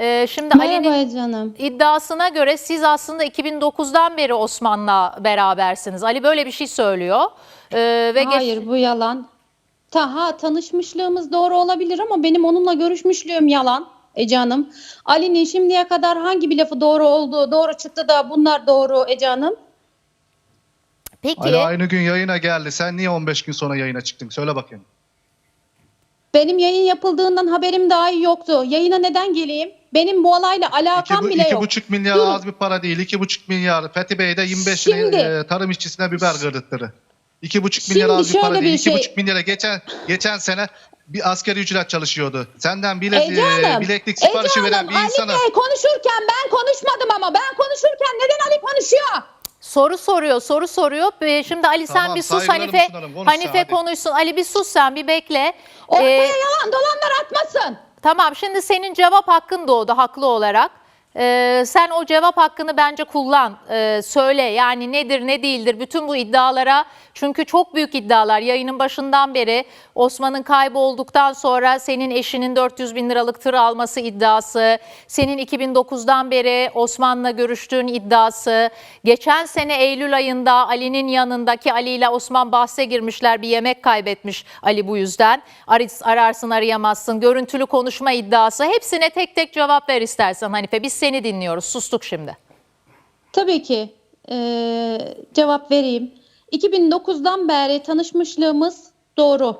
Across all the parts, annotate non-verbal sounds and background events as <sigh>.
Ee, şimdi Ali'nin Merhaba canım. iddiasına göre siz aslında 2009'dan beri Osman'la berabersiniz. Ali böyle bir şey söylüyor. Ee, ve geç- Hayır bu yalan. Taha tanışmışlığımız doğru olabilir ama benim onunla görüşmüşlüğüm yalan. Ece Hanım. Ali'nin şimdiye kadar hangi bir lafı doğru olduğu doğru çıktı da bunlar doğru Ece Hanım. Peki Ali aynı gün yayına geldi. Sen niye 15 gün sonra yayına çıktın? Söyle bakayım. Benim yayın yapıldığından haberim dahi yoktu. Yayına neden geleyim? Benim bu olayla alakam İki, bile iki yok. buçuk milyar Durun. az bir para değil. İki buçuk milyar. Fethi Bey de 25 Şimdi- e, tarım işçisine biber kırdırttırı. İki buçuk milyar Şimdi az bir para değil. bir İki şey- buçuk milyara geçen geçen sene bir askeri ücret çalışıyordu. Senden bile, Ece e, Hanım, bileklik Ece siparişi veren Hanım, bir Ali insana. Bey konuşurken ben konuşmadım ama ben konuşurken neden Ali konuşuyor? soru soruyor, soru soruyor. Ee, Şimdi Ali sen Tamam, bir sus saygılarımı Hanife. sunarım, konuş sen, Hanife hadi. konuşsun. Ali bir sus sen bir bekle. Ortaya Ee, yalan dolanlar atmasın. Tamam şimdi senin cevap hakkın doğdu haklı olarak. Ee, sen o cevap hakkını bence kullan. Ee, söyle yani nedir ne değildir bütün bu iddialara. Çünkü çok büyük iddialar yayının başından beri Osman'ın kaybolduktan sonra senin eşinin 400 bin liralık tır alması iddiası. Senin 2009'dan beri Osman'la görüştüğün iddiası. Geçen sene Eylül ayında Ali'nin yanındaki Ali ile Osman bahse girmişler bir yemek kaybetmiş Ali bu yüzden. Ar- Ararsın arayamazsın görüntülü konuşma iddiası hepsine tek tek cevap ver istersen Hanife biz seni dinliyoruz sustuk şimdi. Tabii ki eee, cevap vereyim. 2009'dan beri tanışmışlığımız doğru.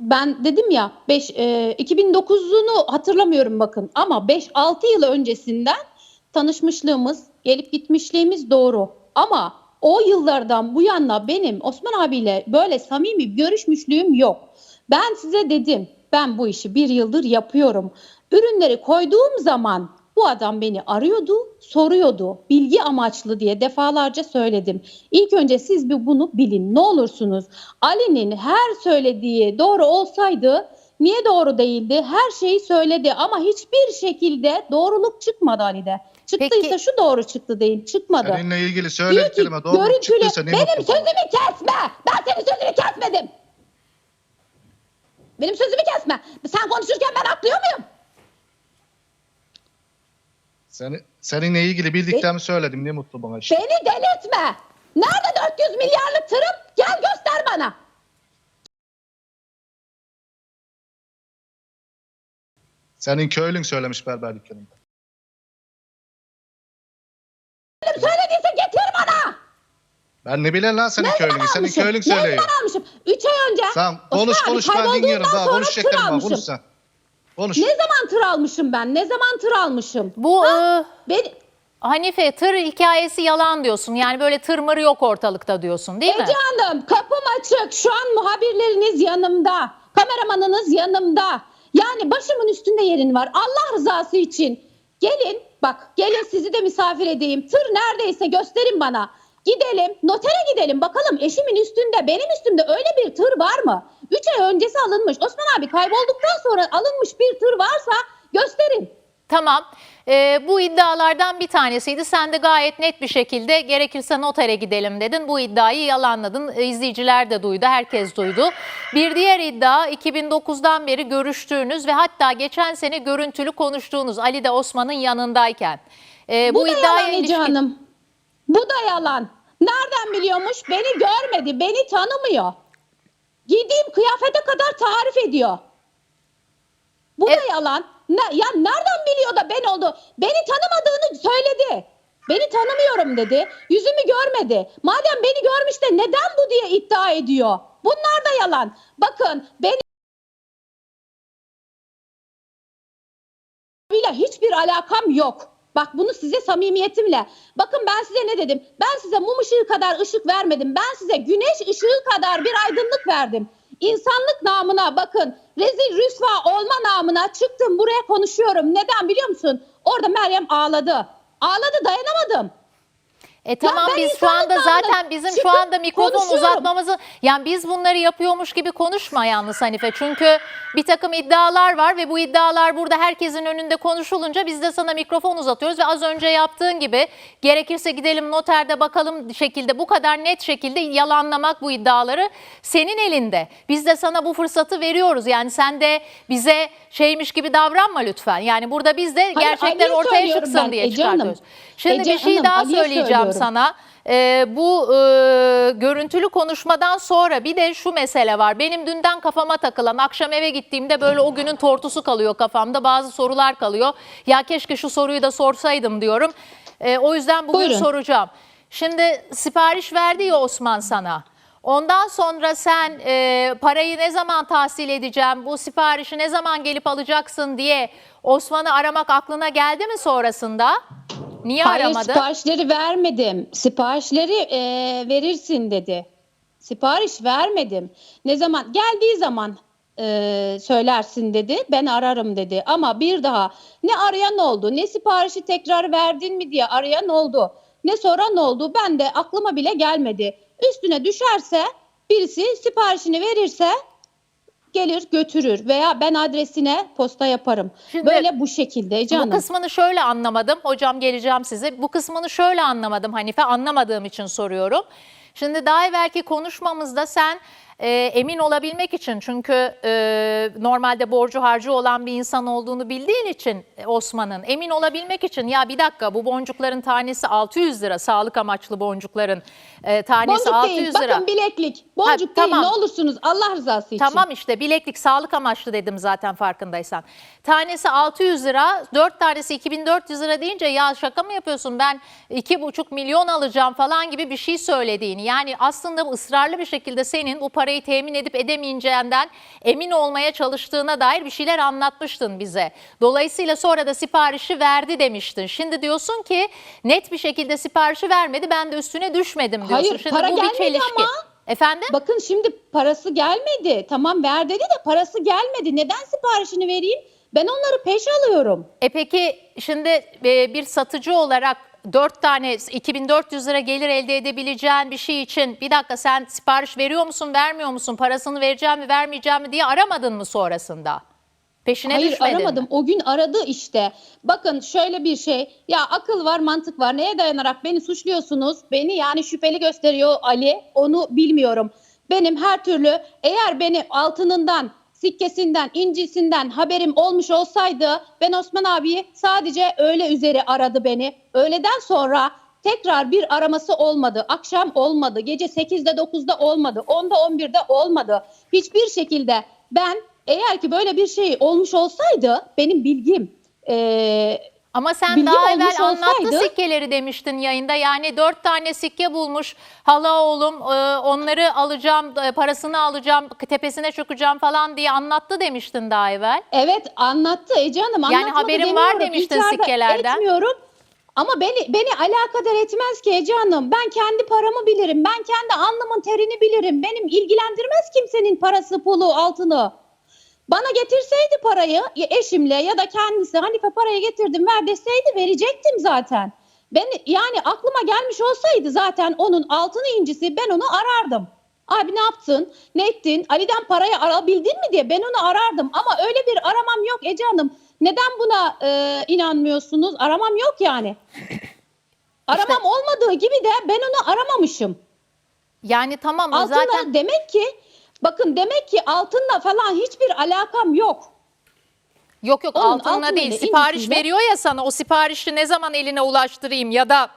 Ben dedim ya 5 eee, 2009'unu hatırlamıyorum bakın ama 5-6 yıl öncesinden tanışmışlığımız, gelip gitmişliğimiz doğru. Ama o yıllardan bu yana benim Osman abiyle böyle samimi görüşmüşlüğüm yok. Ben size dedim ben bu işi bir yıldır yapıyorum. Ürünleri koyduğum zaman bu adam beni arıyordu, soruyordu. Bilgi amaçlı diye defalarca söyledim. İlk önce siz bir bunu bilin ne olursunuz. Ali'nin her söylediği doğru olsaydı niye doğru değildi? Her şeyi söyledi ama hiçbir şekilde doğruluk çıkmadı Ali'de. Çıktıysa Peki- şu doğru çıktı değil, çıkmadı. Seninle ilgili söylediklerime doğru görüntülü çıktıysa ne benim sözümü kesme. Ben senin sözünü kesmedim. Benim sözümü kesme. Sen konuşurken ben atlıyor muyum? Seni, seninle ilgili bildiklerimi söyledim. Ne mutlu bana işte. Beni delirtme. Nerede 400 milyarlık tırım? Gel göster bana. Senin köylün söylemiş berber dükkanında. Söylediyse getir bana. Ben ne bileyim lan senin Ne köylünü. Senin köylün Ne söylüyor. zaman almışım? 3 ay önce. Sen konuş Osman konuş ben dinliyorum. Daha konuşacaklarım var. Konuş sen. Konuş. Ne zaman tır almışım ben? Ne zaman tır almışım? Bu e, Ben, Hanife tır hikayesi yalan diyorsun yani böyle tır mırı yok ortalıkta diyorsun değil mi? Ece Hanım kapım açık. Şu an muhabirleriniz yanımda. Kameramanınız yanımda. Yani başımın üstünde yerin var. Allah rızası için. Gelin bak gelin sizi de misafir edeyim. Tır neredeyse gösterin bana. Gidelim notere gidelim bakalım eşimin üstünde benim üstümde öyle bir tır var mı? 3 ay öncesi alınmış. Osman abi kaybolduktan sonra alınmış bir tır varsa gösterin. Tamam. Ee, bu iddialardan bir tanesiydi. Sen de gayet net bir şekilde gerekirse notere gidelim dedin. Bu iddiayı yalanladın. Ee, İzleyiciler de duydu, herkes duydu. Bir diğer iddia 2009'dan beri görüştüğünüz ve hatta geçen sene görüntülü konuştuğunuz Ali de Osman'ın yanındayken. Ee, Bu, bu da yalan ilişkin- Hanım. Bu da yalan. Nereden biliyormuş? Beni görmedi, beni tanımıyor. Giydiğim kıyafete kadar tarif ediyor. Bu E- da yalan. Ne, ya nereden biliyor da ben oldu? Beni tanımadığını söyledi. Beni tanımıyorum dedi. Yüzümü görmedi. Madem beni görmüş de neden bu diye iddia ediyor? Bunlar da yalan. Bakın beni hiçbir alakam yok. Bak bunu size samimiyetimle. Bakın ben size ne dedim? Ben size mum ışığı kadar ışık vermedim. Ben size güneş ışığı kadar bir aydınlık verdim. İnsanlık namına bakın rezil rüsva olma namına çıktım buraya konuşuyorum. Neden biliyor musun? Orada Meryem ağladı. Ağladı dayanamadım. E tamam ben biz şu anda zaten bizim şu anda mikrofon uzatmamızı yani biz bunları yapıyormuş gibi konuşma yalnız Hanife. Çünkü bir takım iddialar var ve bu iddialar burada herkesin önünde konuşulunca biz de sana mikrofon uzatıyoruz ve az önce yaptığın gibi gerekirse gidelim noterde bakalım şekilde bu kadar net şekilde yalanlamak bu iddiaları senin elinde. Biz de sana bu fırsatı veriyoruz. Yani sen de bize şeymiş gibi davranma lütfen. Yani burada biz de gerçekler ortaya çıksın ben, diye Ece Hanım. Şimdi Ece bir şey Hanım, daha Ali'ye söyleyeceğim söylüyorum. sana. Ee, bu e, görüntülü konuşmadan sonra bir de şu mesele var. Benim dünden kafama takılan akşam eve gittiğimde böyle o günün tortusu kalıyor kafamda. Bazı sorular kalıyor. Ya keşke şu soruyu da sorsaydım diyorum. Ee, o yüzden bugün Buyurun. soracağım. Şimdi sipariş verdi ya Osman sana. Ondan sonra sen e, parayı ne zaman tahsil edeceğim, bu siparişi ne zaman gelip alacaksın diye Osman'ı aramak aklına geldi mi sonrasında? Niye Hayır aramadı? siparişleri vermedim. Siparişleri e, verirsin dedi. Sipariş vermedim. Ne zaman geldiği zaman e, söylersin dedi. Ben ararım dedi. Ama bir daha ne arayan oldu, ne siparişi tekrar verdin mi diye arayan oldu. Ne soran oldu. Ben de aklıma bile gelmedi. Üstüne düşerse birisi siparişini verirse gelir götürür veya ben adresine posta yaparım. Şimdi- Böyle bu şekilde Bu canım. kısmını şöyle anlamadım. Hocam geleceğim size. Bu kısmını şöyle anlamadım Hanife. Anlamadığım için soruyorum. Şimdi daha evvelki konuşmamızda sen e, emin olabilmek için çünkü e, normalde borcu harcı olan bir insan olduğunu bildiğin için e, Osman'ın emin olabilmek için ya bir dakika bu boncukların tanesi 600 lira sağlık amaçlı boncukların e, tanesi Boncuk 600 değil. lira. Bakın bileklik. Boncuk değil. tamam. Ne olursunuz Allah rızası için. Tamam işte bileklik sağlık amaçlı dedim zaten farkındaysan. Tanesi 600 lira, 4 tanesi 2400 lira deyince ya şaka mı yapıyorsun ben 2,5 milyon alacağım falan gibi bir şey söylediğini. Yani aslında ısrarlı bir şekilde senin bu parayı temin edip edemeyeceğinden emin olmaya çalıştığına dair bir şeyler anlatmıştın bize. Dolayısıyla sonra da siparişi verdi demiştin. Şimdi diyorsun ki net bir şekilde siparişi vermedi ben de üstüne düşmedim diyorsun. Hayır, Şimdi para bu bir gelmedi çelişki. ama. Efendim? Bakın şimdi parası gelmedi. Tamam ver dedi de parası gelmedi. Neden siparişini vereyim? Ben onları peş alıyorum. E peki şimdi e, bir satıcı olarak 4 tane 2400 lira gelir elde edebileceğin bir şey için bir dakika sen sipariş veriyor musun vermiyor musun parasını vereceğim mi vermeyeceğim mi diye aramadın mı sonrasında? Peşine Hayır düşmedin mi? aramadım. O gün aradı işte. Bakın şöyle bir şey. Ya akıl var, mantık var. Neye dayanarak beni suçluyorsunuz? Beni yani şüpheli gösteriyor Ali. Onu bilmiyorum. Benim her türlü eğer beni altınından, sikkesinden, incisinden haberim olmuş olsaydı ben Osman abiyi sadece öğle üzeri aradı beni. Öğleden sonra tekrar bir araması olmadı. Akşam olmadı. Gece 8'de 9'da olmadı. 10'da 11'de olmadı. Hiçbir şekilde ben eğer ki böyle bir şey olmuş olsaydı benim bilgim eee, Ama sen Bilgim daha olmuş evvel anlattı olsaydı- sikkeleri demiştin yayında. Yani dört tane sikke bulmuş. Hala oğlum e, onları alacağım, e, parasını alacağım, tepesine çökeceğim falan diye anlattı demiştin daha evvel. evet anlattı Ece Hanım Yani anlatmadı haberin var demiyorum. demiştin İnkar da sikkelerden. Etmiyorum. Ama beni beni alakadar etmez ki Ece Hanım. Ben kendi paramı bilirim. Ben kendi alnımın terini bilirim. Benim ilgilendirmez kimsenin parası, pulu, altını. Bana getirseydi parayı ya eşimle ya da kendisi Hanife parayı getirdim ver deseydi verecektim zaten. Ben yani aklıma gelmiş olsaydı zaten onun altını incisi ben onu arardım. Abi ne yaptın? Ne ettin? Ali'den parayı alabildin mi diye ben onu arardım. Ama öyle bir aramam yok Ece Hanım. Neden buna e, inanmıyorsunuz? Aramam yok yani. Aramam olmadığı gibi de ben onu aramamışım. Yani tamam Altınla zaten demek ki bakın demek ki altınla falan hiçbir alakam yok. Yok yok Onun altınla altınıyla, değil. Sipariş incisiyle- veriyor ya sana o siparişi ne zaman eline ulaştırayım ya da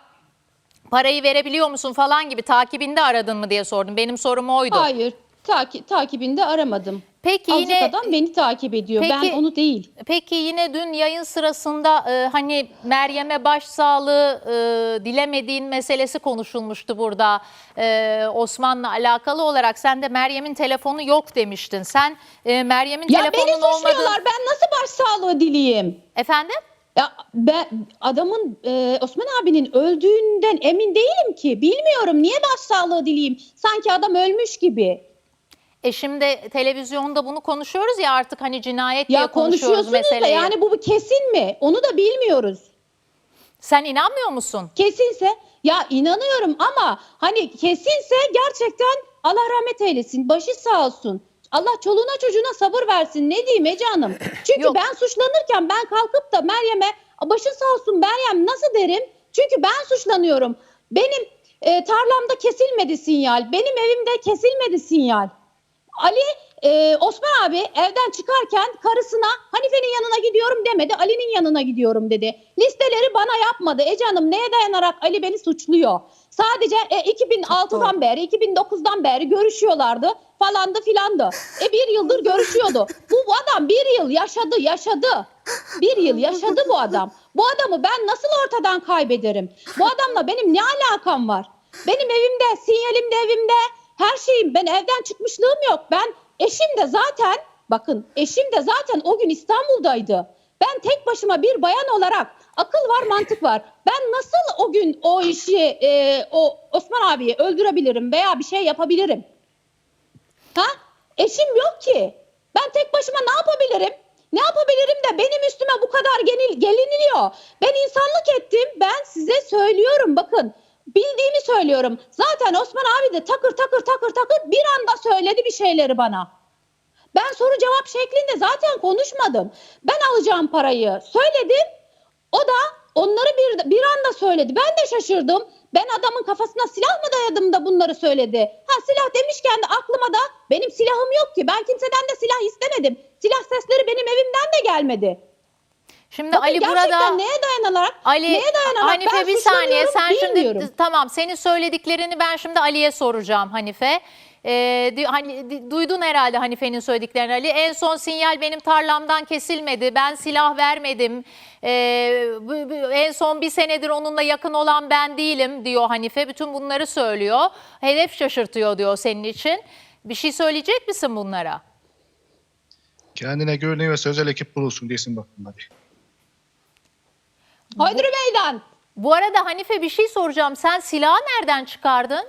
parayı verebiliyor musun falan gibi takibinde aradın mı diye sordum. Benim sorum oydu. Hayır. Taki, takibinde aramadım. Peki yine adam beni takip ediyor. Peki- ben onu değil. Peki yine dün yayın sırasında e, hani Meryem'e başsağlığı e, dilemediğin meselesi konuşulmuştu burada. E, Osman'la alakalı olarak sen de Meryem'in telefonu yok demiştin. Sen e, Meryem'in Ya beni telefonun olmadığı... suçluyorlar. Ben nasıl başsağlığı dileyeyim? Efendim? Ya ben adamın e, Osman abinin öldüğünden emin değilim ki. Bilmiyorum niye başsağlığı dileyim. Sanki adam ölmüş gibi. E şimdi televizyonda bunu konuşuyoruz ya artık hani cinayet diye Ya konuşuyoruz konuşuyorsunuz da meseleyi. yani bu kesin mi? Onu da bilmiyoruz. Sen inanmıyor musun? Kesinse ya inanıyorum ama hani kesinse gerçekten Allah rahmet eylesin. Başı sağ olsun. Allah çoluğuna çocuğuna sabır versin. Ne diyeyim Ece Hanım? <clears throat> Çünkü Yok. ben suçlanırken ben kalkıp da Meryem'e başın sağ olsun Meryem nasıl derim? Çünkü ben suçlanıyorum. Benim e, tarlamda kesilmedi sinyal. Benim evimde kesilmedi sinyal. Ali e, Osman abi evden çıkarken karısına Hanife'nin yanına gidiyorum demedi. Ali'nin yanına gidiyorum dedi. Listeleri bana yapmadı. Ece Hanım neye dayanarak Ali beni suçluyor? Sadece e, 2006'dan beri 2009'dan beri görüşüyorlardı falandı filandı. E bir yıldır görüşüyordu. Bu, adam bir yıl yaşadı yaşadı. Bir yıl yaşadı bu adam. Bu adamı ben nasıl ortadan kaybederim? Bu adamla benim ne alakam var? Benim evimde, sinyalimde evimde, her şeyim. Ben evden çıkmışlığım yok. Ben eşim de zaten, bakın eşim de zaten o gün İstanbul'daydı. Ben tek başıma bir bayan olarak akıl var mantık var. Ben nasıl o gün o işi e, o Osman abiyi öldürebilirim veya bir şey yapabilirim? Ha? Eşim yok ki. Ben tek başıma ne yapabilirim? Ne yapabilirim de benim üstüme bu kadar genil, geliniliyor. Ben insanlık ettim. Ben size söylüyorum bakın. Bildiğimi söylüyorum. Zaten Osman abi de takır takır takır takır bir anda söyledi bir şeyleri bana. Ben soru cevap şeklinde zaten konuşmadım. Ben alacağım parayı söyledim. O da onları bir, bir anda söyledi. Ben de şaşırdım. Ben adamın kafasına silah mı dayadım da bunları söyledi? Ha silah demişken de aklıma da benim silahım yok ki. Ben kimseden de silah istemedim. Silah sesleri benim evimden de gelmedi. Şimdi Bakın Ali burada neye dayanarak? Ali neye dayanarak Hanife ben bir saniye sen bilmiyorum. şimdi tamam senin söylediklerini ben şimdi Ali'ye soracağım Hanife. Ee, hani duydun herhalde Hanife'nin söylediklerini Ali. En son sinyal benim tarlamdan kesilmedi. Ben silah vermedim. Ee, bu- bu- en son bir senedir onunla yakın olan ben değilim diyor Hanife. Bütün bunları söylüyor. Hedef şaşırtıyor diyor senin için. Bir şey söyleyecek misin bunlara? Kendine güveniyorsa özel ekip bulursun diyesin bakın hadi. Haydri Meydan. Bu arada Hanife bir şey soracağım. Sen silahı nereden çıkardın?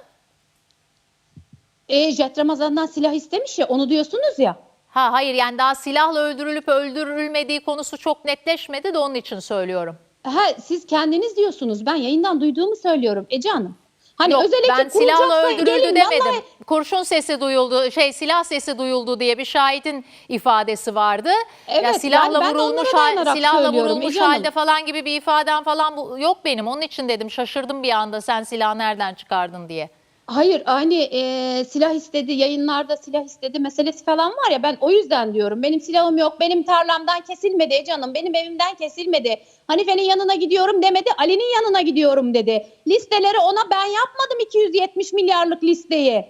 E, Jet Ramazan'dan silah istemiş ya onu diyorsunuz ya. Ha hayır yani daha silahla öldürülüp öldürülmediği konusu çok netleşmedi de onun için söylüyorum. Ha, siz kendiniz diyorsunuz. Ben yayından duyduğumu söylüyorum Ece Hanım. Hani Yok özel ekip ben silahla kurulacaksa öldürüldü gelin, demedim. vallahi- Kurşun sesi duyuldu, şey silah sesi duyuldu diye bir şahidin ifadesi vardı. ya Evet, silahla yani ben de vurulmuş onlara hal- dayanarak silahla söylüyorum vurulmuş Ece Hanım. halde falan gibi bir ifaden falan bu, yok benim. Onun için dedim şaşırdım bir anda sen silahı nereden çıkardın diye. Hayır hani e, silah istedi yayınlarda silah istedi meselesi falan var ya ben o yüzden diyorum. Benim silahım yok benim tarlamdan kesilmedi Ece Hanım benim evimden kesilmedi. Hanife'nin yanına gidiyorum demedi Ali'nin yanına gidiyorum dedi. Listeleri ona ben yapmadım 270 milyarlık listeyi.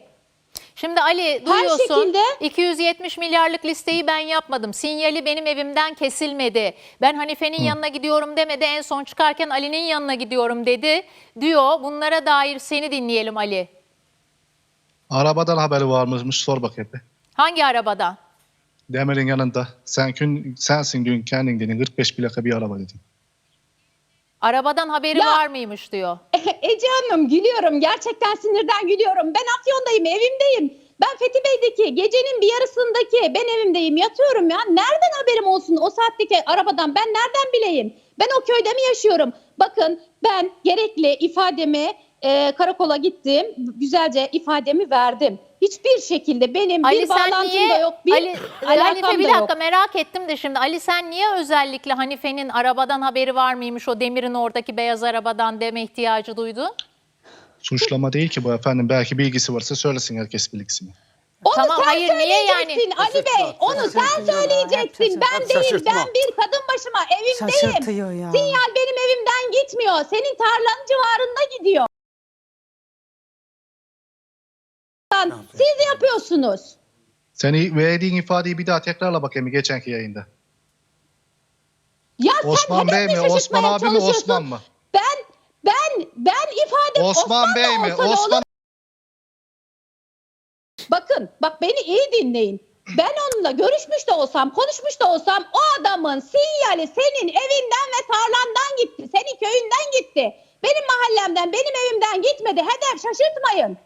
Şimdi Ali duyuyorsun şekilde- 270 milyarlık listeyi ben yapmadım. Sinyali benim evimden kesilmedi. Ben Hanife'nin yanına gidiyorum demedi. En son çıkarken Ali'nin yanına gidiyorum dedi. Diyor. Bunlara dair seni dinleyelim Ali. Arabadan haberi var mıymış sor bakayım. bir. Hangi arabadan? Demir'in yanında. Sen gün, sensin dün kendin dedin 45 plaka bir araba dedin. Arabadan haberi Ya- var mıymış diyor. <laughs> Ece Hanım gülüyorum gerçekten sinirden gülüyorum. Ben Afyon'dayım evimdeyim. Ben Fethi Bey'deki gecenin bir yarısındaki ben evimdeyim yatıyorum ya. Nereden haberim olsun o saatteki arabadan ben nereden bileyim? Ben o köyde mi yaşıyorum? Bakın ben gerekli ifademi e, karakola gittim. Güzelce ifademi verdim. Hiçbir şekilde benim Ali bir bağlantım niye da yok. Bir Ali, alakam Hanife bir da dakika yok. merak ettim de şimdi Ali sen niye özellikle Hanife'nin arabadan haberi var mıymış o Demir'in oradaki beyaz arabadan deme ihtiyacı duydun? Suçlama değil ki bu efendim. Belki bilgisi varsa söylesin herkes bilgisini. Onu Tamam, sen hayır, niye yani? söyleyeceksin Ali Bey. Onu sen söyleyeceksin. Ben değil. Ben bir kadın başıma evimdeyim. Sinyal benim evimden gitmiyor. Senin tarlanın civarında gidiyor. Yapıyorsunuz. Seni verdiğin ifadeyi bir daha tekrarla bakayım geçenki yayında. Ya sen Osman hedef Bey mi? Osman abi mi? Osman mı? Ben ben ben ifade Osman, Bey da mi? Osman? Bakın bak beni iyi dinleyin. Ben onunla görüşmüş de olsam, konuşmuş da olsam o adamın sinyali senin evinden ve tarlandan gitti. Senin köyünden gitti. Benim mahallemden, benim evimden gitmedi. Hedef şaşırtmayın.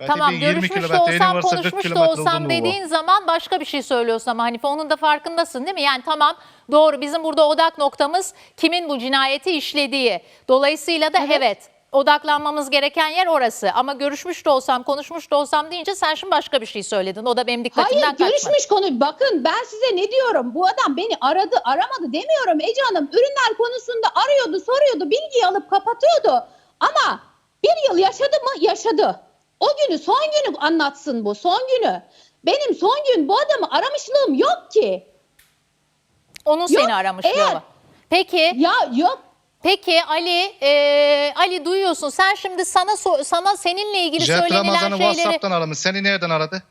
Belki Tamam bir 20 görüşmüş de olsam varsa 40 konuşmuş da olsam dediğin zaman başka bir şey söylüyorsun ama Hanife onun da farkındasın değil mi? Yani tamam doğru bizim burada odak noktamız kimin bu cinayeti işlediği. Dolayısıyla da evet, odaklanmamız gereken yer orası. Ama görüşmüş de olsam konuşmuş da olsam deyince sen şimdi başka bir şey söyledin. O da benim dikkatimden Hayır kaçmadı. görüşmüş konu. Bakın ben size ne diyorum? Bu adam beni aradı aramadı demiyorum Ece Hanım. Ürünler konusunda arıyordu soruyordu bilgiyi alıp kapatıyordu. Ama bir yıl yaşadı mı? Yaşadı. O günü son günü anlatsın bu son günü. Benim son gün bu adamı aramışlığım yok ki. Onun seni aramışlığı eğer-. Peki Ya yok. Peki Ali, e, Ali duyuyorsun. Sen şimdi sana so- sana seninle ilgili Jet söylenilen Ramazan'ı şeyleri WhatsApp'tan aramış. Seni nereden aradı?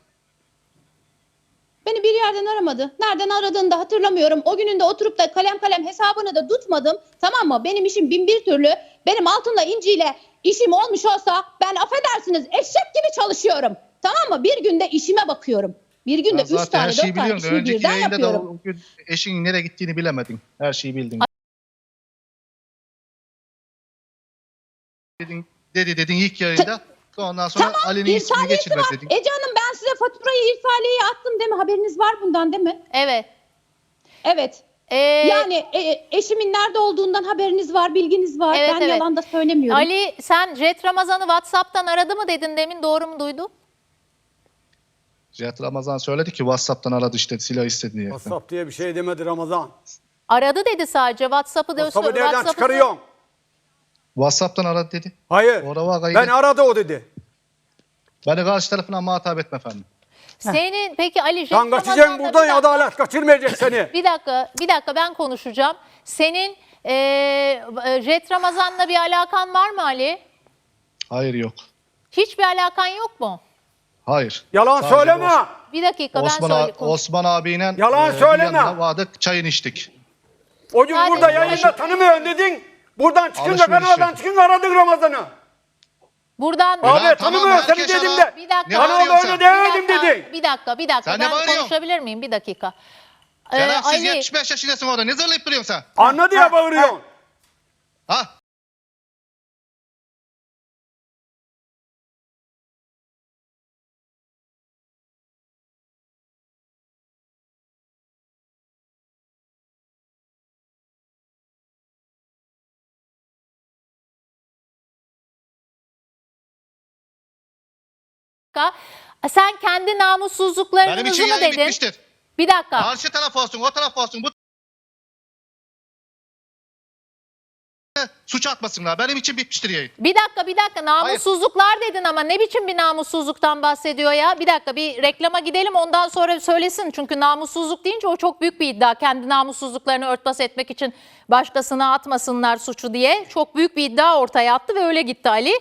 Beni bir yerden aramadı. Nereden aradığını da hatırlamıyorum. O günün de oturup da kalem kalem hesabını da tutmadım. Tamam mı? Benim işim bin bir türlü. Benim altınla inciyle işim olmuş olsa ben affedersiniz eşek gibi çalışıyorum. Tamam mı? Bir günde işime bakıyorum. Bir günde üç zaten tane her şeyi dört tane biliyorum. işimi Önceki birden yayında da yapıyorum. o gün eşinin nereye gittiğini bilemedin. Her şeyi bildin. Dedin, dedi dedin ilk yayında. Ondan sonra Tamam Ali'nin ismini irsaliyesi geçirmez var. dedin. Ece Hanım ben size faturayı irsaliyeyi attım değil mi? Haberiniz var bundan değil mi? Evet. Evet. E, Yani e, eşimin nerede olduğundan haberiniz var, bilginiz var. Evet, ben evet. yalan da söylemiyorum. Ali sen Jet Ramazan'ı WhatsApp'tan aradı mı dedin demin doğru mu duydum? Cihat Ramazan söyledi ki WhatsApp'tan aradı işte silah istedi diye. WhatsApp diye bir şey demedi Ramazan. Aradı dedi sadece WhatsApp'ı da WhatsApp'ı nereden WhatsApp'ı- çıkarıyorsun? WhatsApp'tan aradı dedi. Hayır. Orada var Ben aradı o dedi. Beni karşı tarafına muhatap etme efendim. Senin peki Ali Jet Sen kaçacaksın buradan bir ya dakika- adalet kaçırmayacak seni. <laughs> Bir dakika, bir dakika ben konuşacağım. Senin e, Jet Ramazan'la bir alakan var mı Ali? Hayır yok. Hiçbir alakan yok mu? Hayır. Yalan Sadece söyleme. Os- Bir dakika Osman, ben a- söyle. konuş- Osman abiyle Yalan bir söyleme. yanına vardık çayını içtik. O gün Hadi. burada yayında tanımıyorsun dedin. Buradan çıkınca Alışveriş kanaldan yok. çıkınca aradık Ramazan'ı. Buradan Abi tamam, tanımıyorum seni herkes dedim de. Bir dakika. Ne bağırıyorsun öyle sen? demedim bir dakika, dedin. bir dakika, bir dakika. Sen ne ben bağırıyorsun? konuşabilir miyim? Bir dakika. Ee, Şerefsiz Ali, 75 yaşındasın orada. Ne zırlayıp duruyorsun sen? Anladı ya bağırıyorsun. Ha? Sen kendi Benim namussuzluklarınızı için mı yayın dedin? bitmiştir. Bir dakika. Karşı taraf olsun, o taraf olsun. Bu suç atmasınlar. Benim için bitmiştir yayın. Bir dakika bir dakika namussuzluklar dedin ama ne biçim bir namussuzluktan bahsediyor ya? Bir dakika bir reklama gidelim ondan sonra söylesin. Çünkü namussuzluk deyince o çok büyük bir iddia. Kendi namussuzluklarını örtbas etmek için başkasına atmasınlar suçu diye çok büyük bir iddia ortaya attı ve öyle gitti Ali.